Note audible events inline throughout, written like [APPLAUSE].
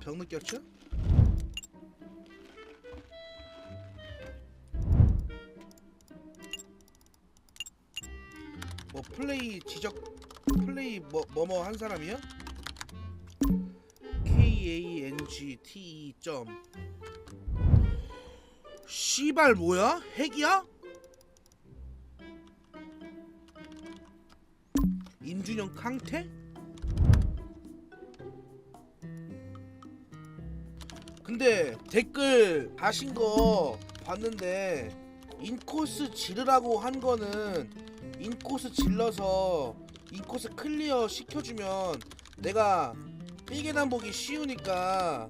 병 느꼈죠? 뭐 플레이 지적 플레이 뭐 뭐뭐 한 사람이요? K A N G T E 점 씨발 뭐야? 핵이야? 임준영 캉테? 근데 댓글 하신 거 봤는데 인코스 지르라고 한 거는 인코스 질러서 인코스 클리어 시켜주면 내가 삐개단 보기 쉬우니까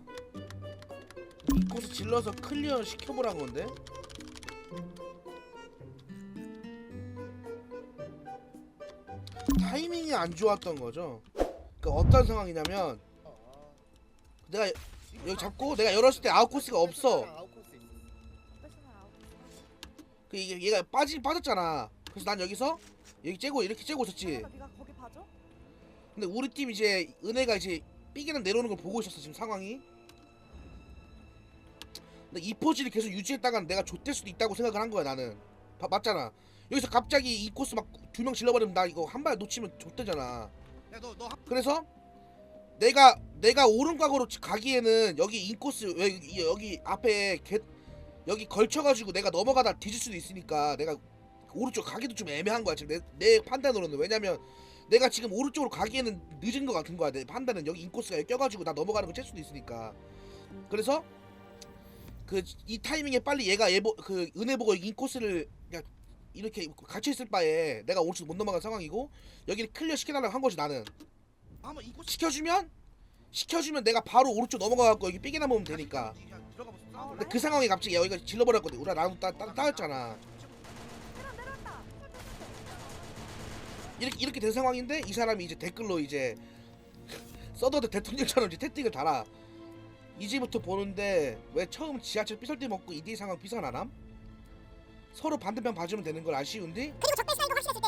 인코스 질러서 클리어 시켜보란 건데 타이밍이 안 좋았던 거죠. 그 어떤 상황이냐면 내가 여기 잡고 내가 열었을 때 아웃 코스가 없어. 그 이게 얘가 빠지 빠졌잖아. 그래서 난 여기서 여기 째고 이렇게 째고 있었지. 네가 거기 봐줘? 근데 우리 팀 이제 은혜가 이제 삐개는 내려오는 걸 보고 있었어 지금 상황이. 근데 이 포지를 계속 유지했다가 내가 좆될 수도 있다고 생각을 한 거야 나는. 봐- 맞잖아. 여기서 갑자기 이 코스 막 두 명 질러버리면 나 이거 한 발 놓치면 좆되잖아. 야너너 그래서 내가 내가 오른각으로 가기에는 여기 인코스 여기, 여기 앞에 개, 여기 걸쳐가지고 내가 넘어가다 뒤질 수도 있으니까 내가 오른쪽 가기도 좀 애매한 거야. 지금 내, 내 판단으로는. 왜냐면 내가 지금 오른쪽으로 가기에는 늦은 것 같은 거야. 내 판단은 여기 인코스가 껴가지고 나 넘어가는 거찰 수도 있으니까. 그래서 그 이 타이밍에 빨리 얘가 예보 그 은혜 보고 인코스를 그냥 이렇게 갇혀 있을 바에 내가 오른쪽 못 넘어간 상황이고 여기를 클리어 시켜달라고 한 거지 나는 한번 이거 시켜주면 시켜주면 내가 바로 오른쪽 넘어가갖고 여기 삐개나 보면 되니까. 근데 그 상황에 갑자기 여기가 질러버렸거든 우리가 나도 따, 따, 따였잖아. 이렇게 이렇게 된 상황인데 이 사람이 이제 댓글로 이제 서더드 대통령처럼 이제 태틱을 달아 이제부터 보는데 왜 처음 지하철 삐설띠 먹고 이디 상황 삐설안함? 서로 반대편 봐주면 되는 걸 아쉬운데 그리고 적배 자리가 애매하다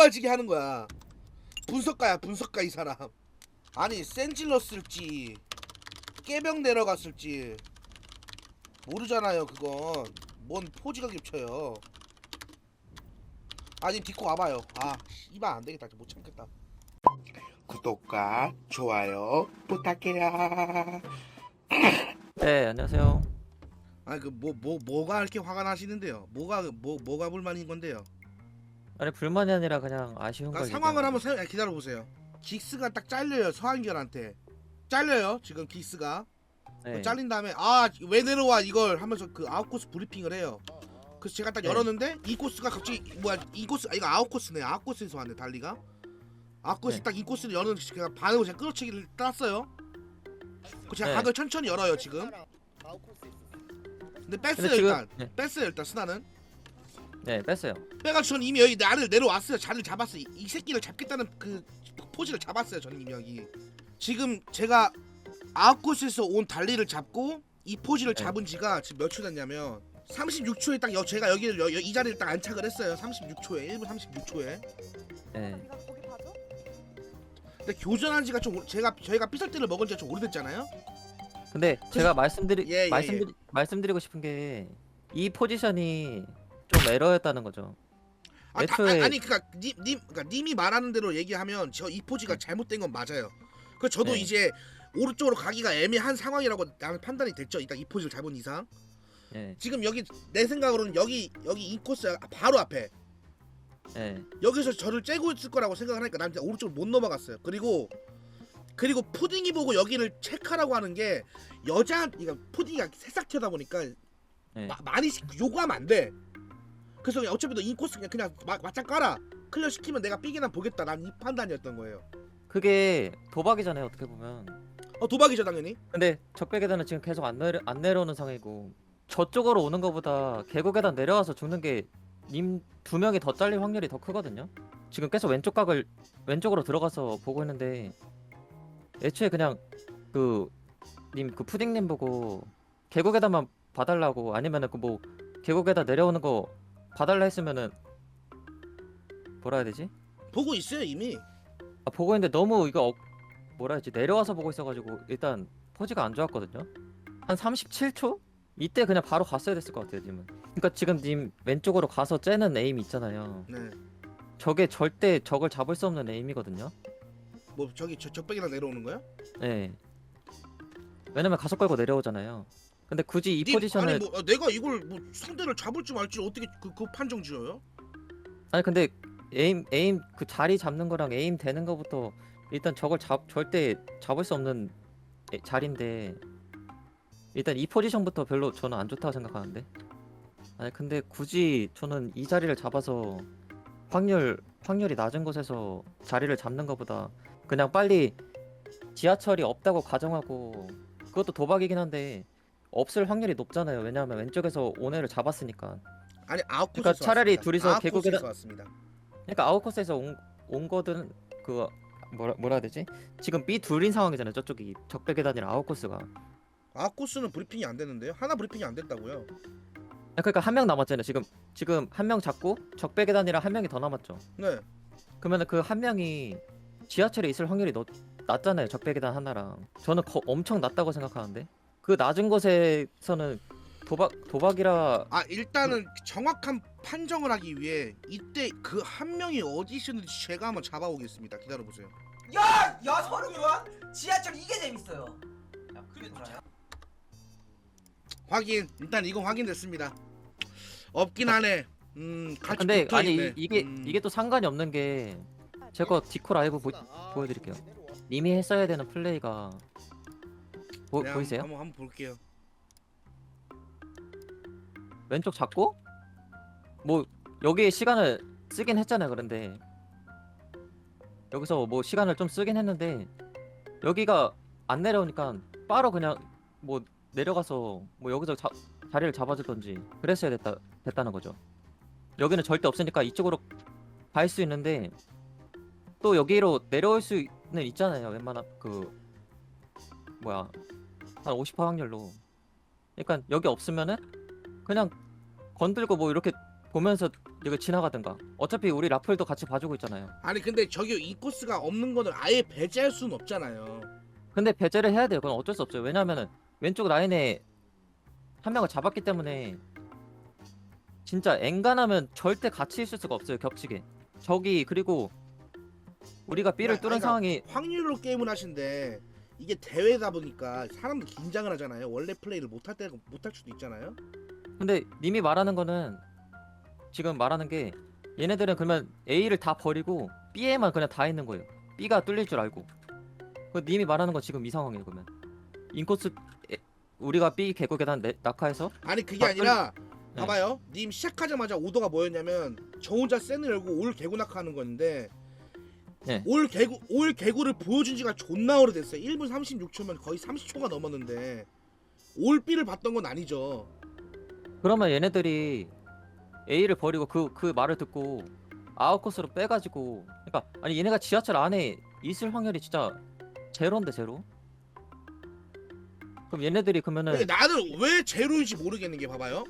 빠지게 하는 거야. 분석가야 분석가 이 사람. 아니 센질러 쓸지 깨병 내려갔을지. 모르잖아요 그건. 뭔 포즈가 겹쳐요. 아니 디코 와봐요. 아 씨발 안되겠다. 못 참겠다. 구독과 좋아요 부탁해요. [LAUGHS] 네, 안녕하세요. 아니 그 뭐 뭐 뭐 가 이렇게 화가 나시는데요? 뭐가 뭐 뭐가 불만인 건데요 아니 불만이 아니라 그냥 아쉬운 그러니까 걸 상황을 한번 기다려 보세요 긱스가 딱 잘려요 서한결한테 잘려요 지금 긱스가. 네. 잘린 다음에 아 왜 내려와 이걸 하면서 그 아웃코스 브리핑을 해요. 그래서 제가 딱 네. 열었는데 이 코스가 갑자기 뭐야 이 코스 아 이거 아웃코스네 아웃코스에서 왔네 달리가 아웃코스 네. 딱이 코스를 여는 제가 반으로 제가 끌어치기를 땄어요. 그 제가 네. 각을 천천히 열어요 지금. 근데 뺐어요 근데 지금 일단 네, 뺐어요 일단 스나는 네 뺐어요. 빼가 저는 이미 여기 나를 내려왔어요 자리를 잡았어요 이, 이 새끼를 잡겠다는 그 포즈를 잡았어요 저는 이미 여기 지금 제가 아웃코스에서 온 달리를 잡고 이 포즈를 네. 잡은 지가 지금 몇 초 됐냐면 36초에 딱 여, 제가 여기를 여, 여- 이 자리를 딱 안착을 했어요 36초에 1분 36초에 네. 네가 거기 봐줘? 근데 교전한 지가 좀 오- 제가 저희가 삐설대를 먹은 지가 좀 오래됐잖아요 근데 제가 말씀드리 예, 예, 말씀드리 말씀드리고 싶은 게 이 포지션이 좀 에러였다는 거죠. 아, 다, 애초에- 아, 아니 그니까 님, 님 그러니까 님이 말하는 대로 얘기하면 저 이 포즈가 잘못된 건 맞아요 그 저도 네. 이제 오른쪽으로 가기가 애매한 상황이라고 나는 판단이 됐죠 일단 이 포즈를 잡은 이상 네. 지금 여기 내 생각으로는 여기 여기 이 코스 바로 앞에 네. 여기서 저를 째고 있을 거라고 생각을 하니까 난 오른쪽으로 못 넘어갔어요. 그리고 그리고 푸딩이 보고 여기를 체크하라고 하는 게 여자 그러니까 푸딩이가 새싹 튀다 보니까 네. 마- 많이 시- 요구하면 안 돼. 그래서 그냥 어차피 너 인코스 그냥 그냥 마- 맞짱 깔아. 클리어 시키면 내가 삐기나 보겠다. 난 이 판단이었던 거예요. 그게 도박이잖아요 어떻게 보면. 어 도박이죠 당연히. 근데 적배 계단은 지금 계속 안 내려 안 내려오는 상황이고 저쪽으로 오는 것보다 계곡 계단 내려와서 죽는 게 님 두 명이 더 잘릴 확률이 더 크거든요. 지금 계속 왼쪽 각을 왼쪽으로 들어가서 보고 있는데 애초에 그냥 그 님 그 푸딩님 보고 계곡에다만 봐달라고 아니면은 그 뭐 계곡에다 내려오는 거 봐달라 했으면은 뭐라 해야 되지? 보고 있어요 이미. 아 보고 있는데 너무 이거 어, 뭐라 해야지 내려와서 보고 있어가지고 일단 포즈가 안 좋았거든요. 한 37초? 이때 그냥 바로 갔어야 됐을 것 같아요 님은. 그러니까 지금 님 왼쪽으로 가서 째는 에임 있잖아요. 네. 저게 절대 적을 잡을 수 없는 에임이거든요. 뭐 저기 저 적백이랑 내려오는 거야? 네. 왜냐면 가속 걸고 내려오잖아요. 근데 굳이 이 님, 포지션을 아니 뭐 어, 내가 이걸 뭐 상대를 잡을지 말지 어떻게 그, 그 판정 지어요? 아니 근데 에임 에임 그 자리 잡는 거랑 에임 되는 거부터 일단 저걸 잡 절대 잡을 수 없는 에- 자리인데 일단 이 포지션부터 별로 저는 안 좋다고 생각하는데 아니 근데 굳이 저는 이 자리를 잡아서 확률 확률이 낮은 곳에서 자리를 잡는 것보다 그냥 빨리 지하철이 없다고 가정하고 그것도 도박이긴 한데 없을 확률이 높잖아요 왜냐하면 왼쪽에서 오네를 잡았으니까 아니 아웃코스에서 그러니까 차라리 왔습니다. 둘이서 아웃코스에서 계곡에다- 왔습니다. 그러니까 아웃코스에서 온, 온 거든 그 뭐라 뭐라 해야 되지? 지금 B 둘인 상황이잖아요. 저쪽이 적배 계단이랑 아웃코스가. 아웃코스는 브리핑이 안 됐는데요? 하나 브리핑이 안 됐다고요? 아, 그러니까 한 명 남았잖아요. 지금 지금 한 명 잡고 적배 계단이랑 한 명이 더 남았죠. 네. 그러면 그 한 명이 지하철에 있을 확률이 높, 낮잖아요. 적배 계단 하나랑. 저는 거, 엄청 낮다고 생각하는데 그 낮은 곳에서는 도박 도박이라 아 일단은 정확한 판정을 하기 위해 이때 그 한 명이 어디 있었는지 제가 한번 잡아오겠습니다. 기다려 보세요. 야! 야 서른 교환? 지하철 이게 재밌어요 야 그게 뭐야? 확인. 일단 이건 확인됐습니다. 없긴 하네. 음, 아, 같이 근데 붙어 아니 있네. 이- 이게 음. 이게 또 상관이 없는 게 제거 디코 라이브 보, 보여드릴게요. 님이 했어야 되는 플레이가 보, 네, 보이세요? 한번 한번 볼게요. 왼쪽 잡고? 뭐 여기에 시간을 쓰긴 했잖아요 그런데. 여기서 뭐 시간을 좀 쓰긴 했는데 여기가 안 내려오니까 바로 그냥 뭐 내려가서 뭐 여기서 자, 자리를 잡아주던지 그랬어야 됐다 됐다는 거죠. 여기는 절대 없으니까 이쪽으로 갈 수 있는데 또 여기로 내려올 수는 있잖아요. 웬만한 그 뭐야 한 50% 확률로. 그러니까 여기 없으면은 그냥 건들고 뭐 이렇게 보면서 여기 지나가든가. 어차피 우리 라플도 같이 봐주고 있잖아요. 아니 근데 저기 인코스가 없는 거는 아예 배제할 수는 없잖아요. 근데 배제를 해야 돼요. 그건 어쩔 수 없어요. 왜냐하면은 왼쪽 라인에 한 명을 잡았기 때문에 진짜 엔간하면 절대 같이 있을 수가 없어요 겹치게. 저기 그리고 우리가 B를 아니, 뚫은 아니, 상황이 확률로 게임을 하신데 이게 대회다 보니까 사람들 긴장을 하잖아요. 원래 플레이를 못할 때 못할 수도 있잖아요. 근데 님이 말하는 거는 지금 말하는 게 얘네들은 그러면 A를 다 버리고 B에만 그냥 다 있는 거예요. B가 뚫릴 줄 알고. 그 님이 말하는 건 지금 이 상황이에요. 그러면 인코스 에, 우리가 B 계단 내- 낙하해서 아니 그게 아, 아니라 네. 봐봐요. 님 시작하자마자 오더가 뭐였냐면 저 혼자 센을 열고 올 개구낙 하는 건데 네. 올 개구 올 개구를 보여준 지가 존나 오래됐어요. 1분 36초면 거의 30초가 넘었는데 올 B를 봤던 건 아니죠. 그러면 얘네들이 A를 버리고 그 그 말을 듣고 아웃코스로 빼가지고 그러니까 아니 얘네가 지하철 안에 있을 확률이 진짜 제로인데 제로. 그럼 얘네들이 그러면은 근데 나는 왜 제로인지 모르겠는 게 봐봐요.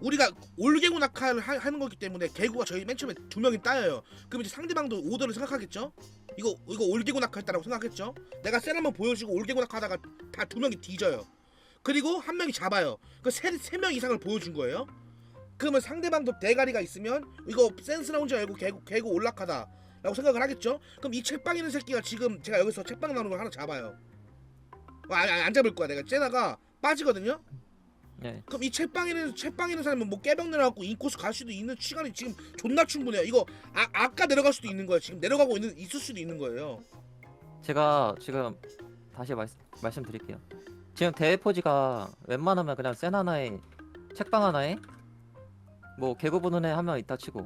우리가 올개구 낙하를 하, 하는 거기 때문에 개구가 저희 맨 처음에 두 명이 따여요. 그럼 이제 상대방도 오더를 생각하겠죠? 이거 이거 올개구 낙하했다라고 생각했죠? 내가 셀 한번 보여주고 올개구 낙하다가 다 두 명이 뒤져요. 그리고 한 명이 잡아요. 그세세명 이상을 보여준 거예요. 그러면 상대방도 대가리가 있으면 이거 센스 라운지 알고 개구 개구 올락하다 라고 생각을 하겠죠? 그럼 이 책방 있는 새끼가 지금 제가 여기서 책방 나오는 걸 하나 잡아요. 어, 아니, 아니, 안 잡을 거야. 내가 째다가 빠지거든요. 네. 그럼 이 책방에 있는 사람은 뭐 깨병 내려 갖고 인코스 갈 수도 있는 시간이 지금 존나 충분해요. 이거 아 아까 내려갈 수도 있는 거예요. 지금 내려가고 있는 있을 수도 있는 거예요. 제가 지금 다시 말, 말씀드릴게요. 지금 대회 포지가 웬만하면 그냥 센 하나에 책방 하나에 뭐 개구 보는 애 한 명 있다 치고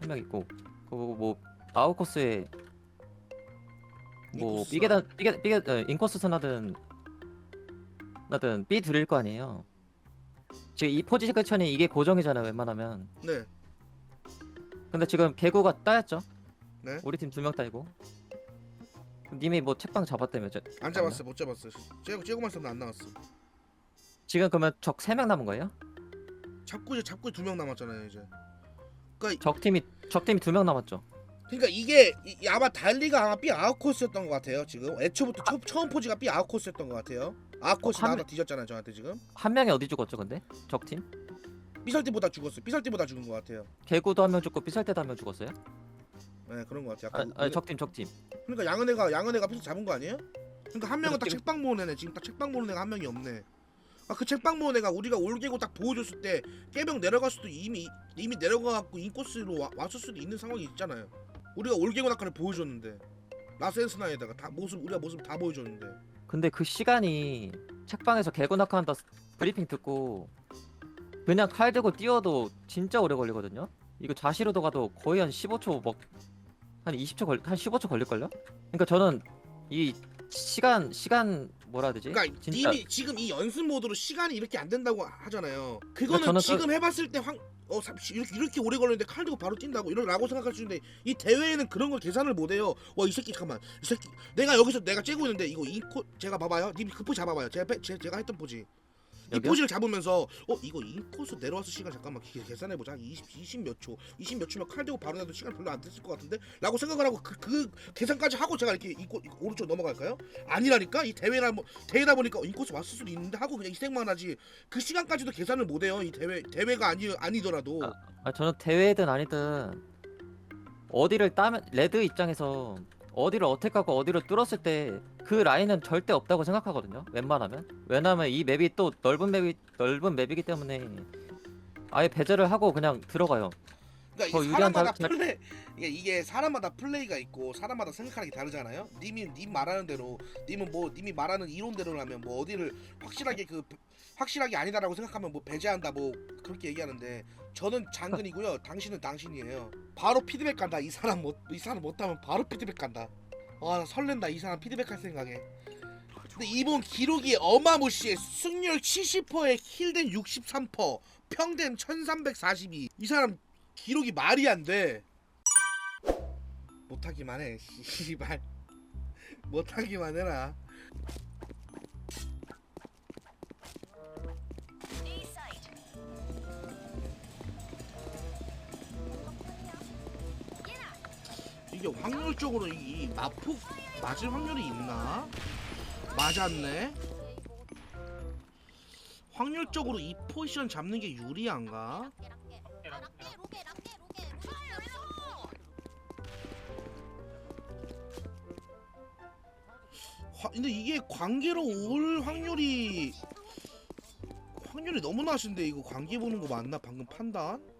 한 명 있고 그리고 뭐 아웃 코스에 뭐 인코스 삐게단 삐게 삐게 어, 인코스 선하든 나든 B 둘일 거 아니에요. 지금 이 포지션이 이게 고정이잖아요 웬만하면. 네, 근데 지금 개구가 따였죠. 네? 우리 팀 두 명 따이고. 님이 뭐 책방 잡았다며 저. 안 잡았어 못 잡았어 째고 째고만 썼는데 안 나왔어 지금 그러면 적 세 명 남은 거예요? 잡고 이제 잡고 두 명 남았잖아요 이제 그러니까 적 팀이 적 팀이 두 명 남았죠. 그러니까 이게 이- 이 아마 달리가 아마 B 아웃 코스였던 것 같아요 지금 애초부터 초, 처음 포지가 B 아웃 코스였던 것 같아요 한 나다 명- 뒤졌잖아요 저한테 지금 한 명이 어디 죽었죠, 근데? 적 팀? 삐설 때보다 죽었어 삐설 때보다 죽은 것 같아요 개구도 한 명 죽고 삐살 때도 한 명 죽었어요? 네 그런 것 같아요 아, 약간 아니 적팀 적팀. 그러니까 양은애가 양은애가 삐설 잡은 거 아니에요? 그러니까 한 명은 딱 그렇게- 책방 모은 애네 지금 딱 책방 모은 애가 한 명이 없네 아 그 책방 모은 애가 우리가 올개고 딱 보여줬을 때 깨병 내려갈 수도 이미 이미 내려가갖고 인코스로 와, 왔을 수도 있는 상황이 있잖아요 우리가 올개고 낙하를 보여줬는데 라센스나에다가 다 모습 우리가 모습 다 보여줬는데 근데 그 시간이 책방에서 개구 낙하한다 브리핑 듣고 그냥 칼 들고 뛰어도 진짜 오래 걸리거든요. 이거 자시로도 가도 거의 한 15초 뭐한 20초 걸 한 15초 걸릴 걸요? 그러니까 저는 이 시간 시간 뭐라 해야 되지? 그러니까 진짜 님이 지금 이 연습 모드로 시간이 이렇게 안 된다고 하잖아요. 그거는 저는 지금 해봤을 때 황, 어, 사- 이렇게, 이렇게 오래 걸리는데 칼 들고 바로 뛴다고 이러라고 생각할 수 있는데 이 대회에는 그런 걸 계산을 못해요. 와 이 새끼 잠깐만 이 새끼 내가 여기서 내가 째고 있는데 이거 인코 제가 봐봐요. 님 그 포즈 잡아봐요. 제가 제가 했던 포즈. 이 여기요? 포즈를 잡으면서 어 이거 인코스 내려와서 시간 잠깐만 기- 계산해보자. 20, 20 몇 초 20 몇 초면 칼 들고 바로 내도 시간 별로 안 됐을 것 같은데? 라고 생각을 하고 그, 그 계산까지 하고 제가 이렇게 인코, 이거 오른쪽 넘어갈까요? 아니라니까? 이 대회라 뭐 대회다 보니까 어, 인코스 왔을 수도 있는데 하고 그냥 희생만 하지. 그 시간까지도 계산을 못해요. 이 대회 대회가 아니 아니더라도. 아, 아, 저는 대회든 아니든 어디를 따면 레드 입장에서 어디를 어택하고 어디를 뚫었을 때 그 라인은 절대 없다고 생각하거든요. 웬만하면. 왜냐면 이 맵이 또 넓은 맵이 넓은 맵이기 때문에 아예 배제를 하고 그냥 들어가요. 그러니까 더이 유리한 사람마다 자- 플레이 이게, 이게 사람마다 플레이가 있고 사람마다 생각하는 게 다르잖아요. 님이 님 말하는 대로 님은 뭐 님이 말하는 이론대로라면 뭐 어디를 확실하게 그 확실하게 아니다라고 생각하면 뭐 배제한다 뭐 그렇게 얘기하는데 저는 장근이고요. [LAUGHS] 당신은 당신이에요. 바로 피드백 간다. 이 사람 못이 사람 못하면 바로 피드백 간다. 아 설렌다. 이 사람 피드백 할 생각에. 근데 이번 기록이 어마무시해. 승률 70%에 킬된 63%, 평된 1342. 이 사람 기록이 말이 안 돼. 못하기만 해. [LAUGHS] 씨발. 못하기만 해라. 이게 확률적으로 이, 이 마폭 맞을 확률이 있나? 맞았네. 확률적으로 이 포지션 잡는 게 유리한가? 화, 근데 이게 관계로 올 확률이 확률이 너무 나신데 이거 관계 보는 거 맞나 방금 판단?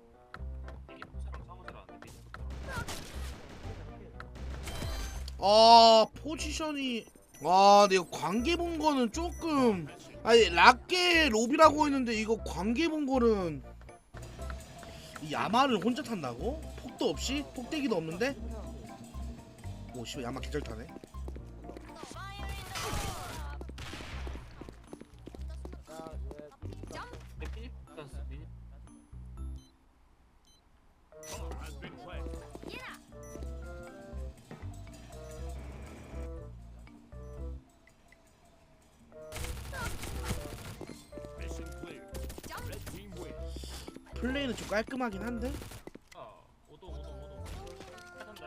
아 포지션이 아 근데 이거 관계 본 거는 조금 아니 락게 로비라고 했는데 이거 관계 본 거는 이 야마를 혼자 탄다고? 폭도 없이? 폭대기도 없는데? 오 씨발 야마 개잘 타네 플레이는 좀 깔끔하긴 한데?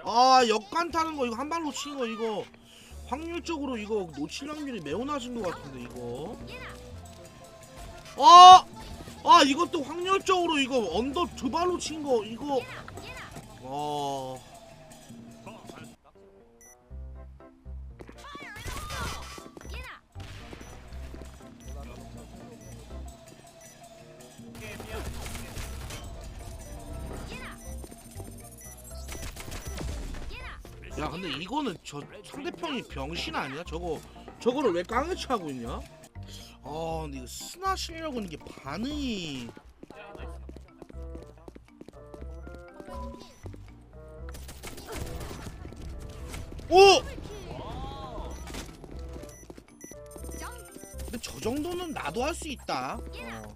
아 역간 타는 거 이거 한 발로 치는 거 이거 확률적으로 이거 놓칠 확률이 매우 낮은 것 같은데 이거. 아! 아 이것도 확률적으로 이거 언더 두 발로 친 거 이거. 어... 야 근데 이거는 저 상대편이 병신 아니야? 저거 저거를 왜 깡해치 하고 있냐? 아 근데 이거 스나 실력은 이게 반응이 오! 근데 저 정도는 나도 할 수 있다. 어.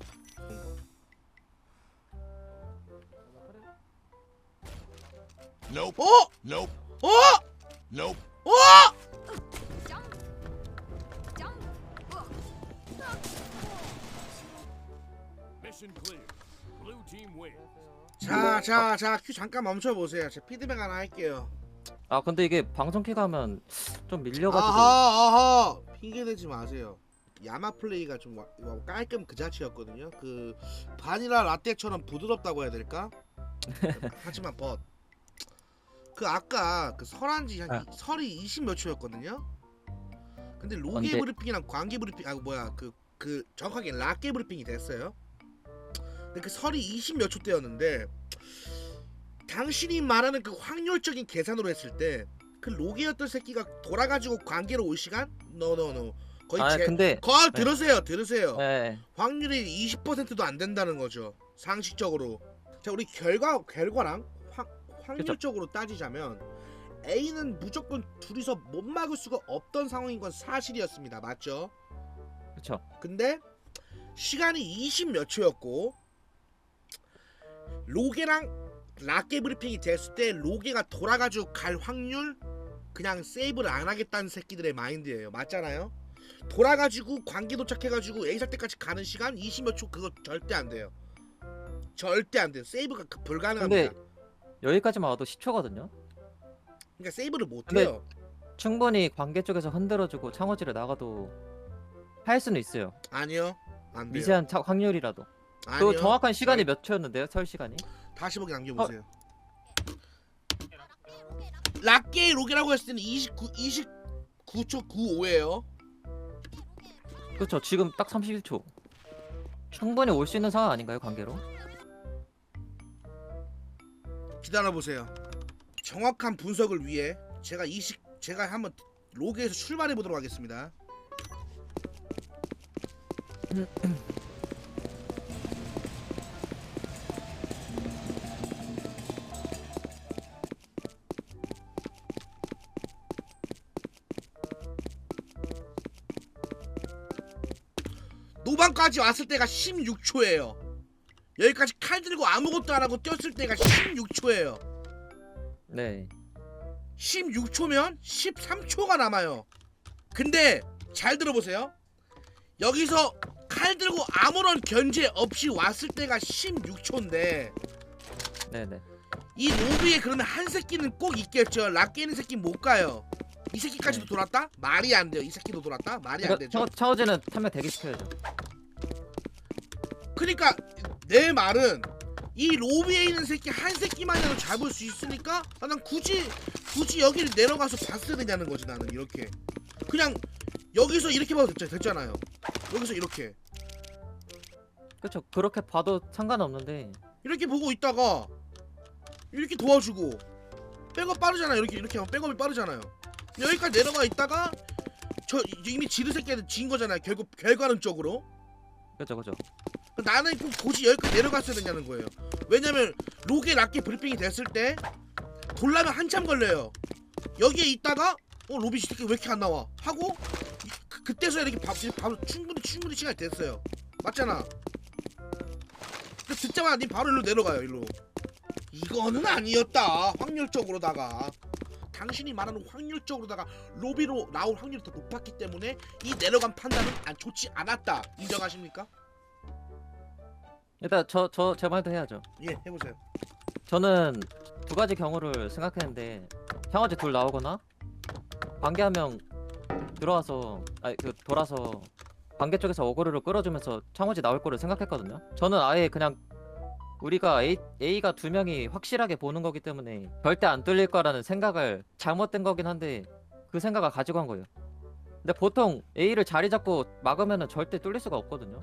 어? 어? Nope. 자, 자, 자, 큐 잠깐 멈춰 보세요. 제 피드백 하나 할게요. 아 근데 이게 방송 키가 하면 좀 밀려가지고 아하, 아하. 핑계 대지 마세요. 야마 플레이가 좀 와- 와- 깔끔 그 자체였거든요. 그 바닐라 라떼처럼 부드럽다고 해야 될까? [LAUGHS] 하지만 벗. 그 아까 그 설한지 한 아. 이- 설이 20몇 초였거든요. 근데 로게 언제? 브리핑이랑 관계 브리핑 아 뭐야 그 그 정확하게 라게 브리핑이 됐어요. 근데 그 설이 20몇 초 때였는데 당신이 말하는 그 확률적인 계산으로 했을 때 그 로게였던 새끼가 돌아가지고 관계로 올 시간? 노노노 거의 아 제 근데 거 들으세요 들으세요. 네. 확률이 20%도 안 된다는 거죠 상식적으로. 자 우리 결과 결과랑 확, 확률적으로 따지자면 A는 무조건 둘이서 못 막을 수가 없던 상황인 건 사실이었습니다. 맞죠? 그쵸 근데 시간이 20 몇 초였고 로게랑 라게 브리핑이 됐을 때 로게가 돌아가지고 갈 확률? 그냥 세이브를 안 하겠다는 새끼들의 마인드예요. 맞잖아요? 돌아가지고 관계 도착해가지고 A사 때까지 가는 시간 20몇 초 그거 절대 안 돼요. 절대 안 돼요. 세이브가 그 불가능합니다. 여기까지만 와도 10초거든요? 그러니까 세이브를 못 근데 해요. 충분히 관계 쪽에서 흔들어주고 창호지를 나가도 할 수는 있어요. 아니요. 안 돼요. 미세한 차, 확률이라도 아니요 그 정확한 시간이 몇 초였는데요 설 시간이 다시 보기 남겨보세요. 락게 로게라고 했을 때는 29 29초 95예요. 그렇죠 지금 딱 31초 충분히 올 수 있는 상황 아닌가요 관계로 기다려 보세요. 정확한 분석을 위해 제가 20 제가 한번 로게에서 출발해 보도록 하겠습니다. [CLEARS THROAT] 노방까지 왔을 때가 16초예요. 여기까지 칼 들고 아무것도 안 하고 뛰었을 때가 16초예요. 네 16초면 13초가 남아요. 근데 잘 들어보세요. 여기서 칼 들고 아무런 견제 없이 왔을 때가 16초인데 네네 이 로비에 그러면 한 새끼는 꼭 있겠죠. 락게는 새끼 못 가요. 이 새끼까지도 네. 돌았다? 말이 안 돼요. 이 새끼도 돌았다? 말이 안 되죠. 창호지는 탐명 대기시켜야죠 그러니까 내 말은 이 로비에 있는 새끼 한 새끼만이라도 잡을 수 있으니까 아, 난 굳이 굳이 여기를 내려가서 봤어야 되냐는 거지 나는 이렇게. 그냥 여기서 이렇게 봐도 됐, 됐잖아요. 여기서 이렇게. 그렇죠 그렇게 봐도 상관없는데. 이렇게 보고 있다가 이렇게 도와주고 백업 빠르잖아요. 이렇게 이렇게 하면 백업이 빠르잖아요. 여기까지 내려가 있다가 저 이미 지르 새끼한테 진 거잖아요. 결국 결과는 쪽으로 그렇죠 그렇죠 나는 꼭 굳이 여기까지 내려갔어야 되냐는 거예요. 왜냐면 로게 락게 브리핑이 됐을 때 돌라면 한참 걸려요. 여기에 있다가 어 로비 새끼 왜 이렇게 안 나와 하고 이- 그, 그때서야 이렇게 밥, 바로 충분히 충분히 시간이 됐어요. 맞잖아. 근데 듣자마자 니 바로 일로 내려가요 일로. 이거는 아니었다 확률적으로다가 당신이 말하는 확률적으로다가 로비로 나올 확률이 더 높았기 때문에 이 내려간 판단은 안 좋지 않았다 인정하십니까? 일단 저 저 제 말도 해야죠 예 해보세요. 저는 두 가지 경우를 생각했는데 형아지 둘 나오거나 관계 한명 들어와서 아니 그 돌아서 관계 쪽에서 어그로를 끌어주면서 창호지 나올 거를 생각했거든요. 저는 아예 그냥 우리가 A, A가 두 명이 확실하게 보는 거기 때문에 절대 안 뚫릴 거라는 생각을 잘못된 거긴 한데 그 생각을 가지고 한 거예요. 근데 보통 A를 자리 잡고 막으면은 절대 뚫릴 수가 없거든요.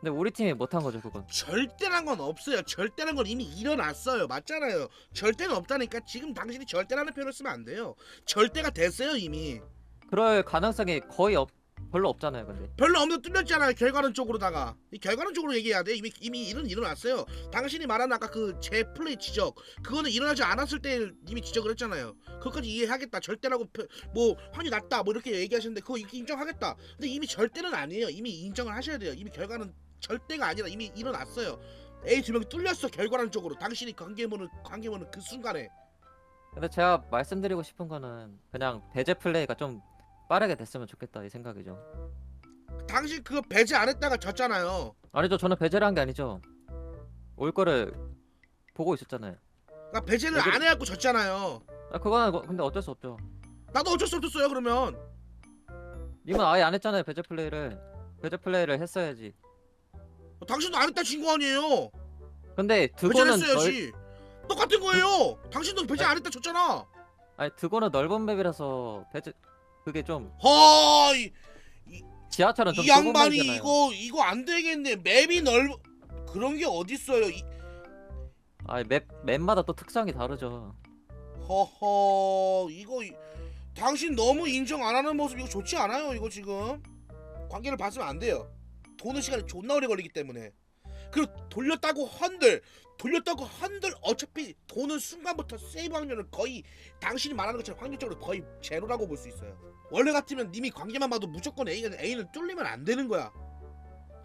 근데 우리 팀이 못한 거죠 그건. 절대란 건 없어요. 절대란 건 이미 일어났어요. 맞잖아요. 절대는 없다니까 지금 당신이 절대라는 표현을 쓰면 안 돼요. 절대가 됐어요 이미. 그럴 가능성이 거의 없, 별로 없잖아요 근데. 별로 없는 뚫렸잖아요. 결과론 쪽으로다가 이 결과론 쪽으로 얘기해야 돼. 이미 이미 일은 일어났어요. 당신이 말한 아까 그 제 플레이 지적 그거는 일어나지 않았을 때 이미 지적을 했잖아요. 그것까지 이해하겠다. 절대라고 표- 뭐 확률 낮다 뭐 이렇게 얘기하셨는데 그거 인정하겠다. 근데 이미 절대는 아니에요. 이미 인정을 하셔야 돼요. 이미 결과는 절대가 아니라 이미 일어났어요. A 두 명이 뚫렸어 결과론 쪽으로 당신이 관계문을 관계문을 그 순간에 근데 제가 말씀드리고 싶은 거는 그냥 배제 플레이가 좀 빠르게 됐으면 좋겠다 이 생각이죠. 당신 그거 배제 안 했다가 졌잖아요. 아니죠 저는 배제를 한 게 아니죠. 올 거를 보고 있었잖아요. 그러니까 배제를 여기- 안 해갖고 졌잖아요. 아 그거는 뭐- 근데 어쩔 수 없죠. 나도 어쩔 수 없었어요 그러면. 님은 아예 안 했잖아요 배제 플레이를. 배제 플레이를 했어야지. 당신도 안 했다 진 거 아니에요. 근데 드고는 넓 했어야지. 똑같은 거예요. 당신도 배제 안 했다 졌잖아. 아니 드고는 넓은 맵이라서 배제 그게 좀 허, 이, 지하철은 좀 이 좁은 양반이. 이거 이거 안 되겠네. 맵이 넓 그런 게 어딨어요. 이, 아니 맵 맵마다 또 특성이 다르죠. 허허 이거 이- 당신 너무 인정 안 하는 모습 이거 좋지 않아요 이거 지금 관계를 봤으면 안 돼요 도는 시간이 존나 오래 걸리기 때문에 그리고 돌렸다고 한들 돌렸다고 한들 어차피 도는 순간부터 세이브 확률은 거의 당신이 말하는 것처럼 확률적으로 거의 제로라고 볼 수 있어요. 원래 같으면 님이 관계만 봐도 무조건 A는 A는 뚫리면 안 되는 거야.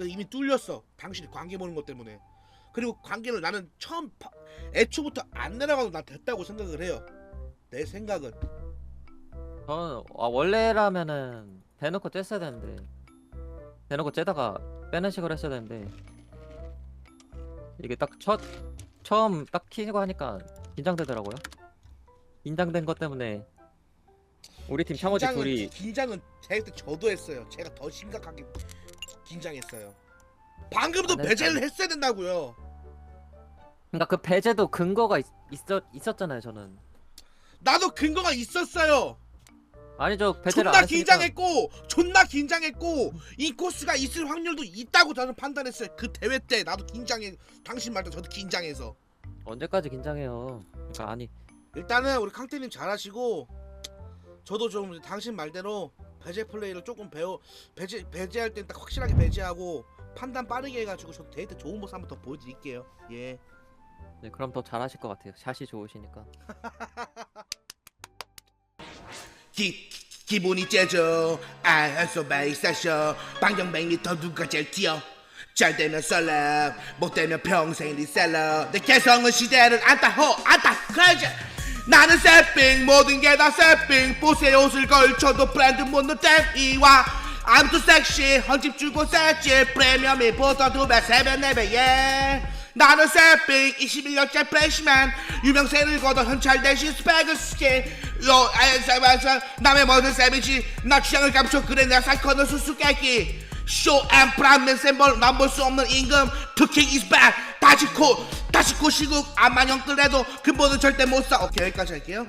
이미 뚫렸어 당신이 관계 보는 것 때문에. 그리고 관계를 나는 처음 파- 애초부터 안 내려가도 난 됐다고 생각을 해요. 내 생각은. 저는 아, 원래라면은 대놓고 쬐어야 되는데 대놓고 쬐다가 빼는 식으로 했어야 되는데 이게 딱 첫 처음 딱 키고 하니까 긴장되더라고요. 긴장된 것 때문에 우리 팀 창호지 긴장은, 둘이 긴장은 제가 그때 저도 했어요. 제가 더 심각하게 긴장했어요. 방금도 안 했- 배제를 했어야 된다고요. 그러니까 그 배제도 근거가 있, 있었 있었잖아요 저는. 나도 근거가 있었어요 아니죠 배제를 존나 안 했으니까 긴장했고 존나 긴장했고 이 코스가 있을 확률도 있다고 저는 판단했어요 그 대회 때 나도 긴장해 당신 말도 저도 긴장해서 언제까지 긴장해요. 그러니까 아니 일단은 우리 캉테님 잘하시고 저도 좀 당신 말대로 배제 플레이를 조금 배워 배제 배제할 땐 딱 확실하게 배제하고 판단 빠르게 해가지고 저도 데이트 좋은 모습 한번 더 보여드릴게요 예 네, 그럼 더 잘하실 것 같아요. 샷이 좋으시니까. [LAUGHS] 기, 기분이 째져. 알았어 바이사셔. 방정뱅이 더 누가 제일 뛰어? 잘 되면 썰라 못 되면 평생 리셀러 내 개성은 시대를 안다 호 안다. 크레이지. 나는 세핑 모든 게다 세핑. 보세 옷을 걸쳐도 브랜드 못는 댐이와. I'm too sexy 헌집 주고 셋지 프리미엄이 보다 두배 세 배 네배 예 나는 세핑 21년째 프레시맨. 유명세를 거둬 현찰 대신 스펙을 스킨 요 아이사바사 남의 모든 세비지. 나 취향을 감춰 그래 내 사이코는 수수께끼 쇼앤 프라면 셈벌 남볼 수 없는 임금. 특히 is back 다시 코 다시 코 시국. 암만 형들해도 근본은 절대 못사. 오케이 여기까지 할게요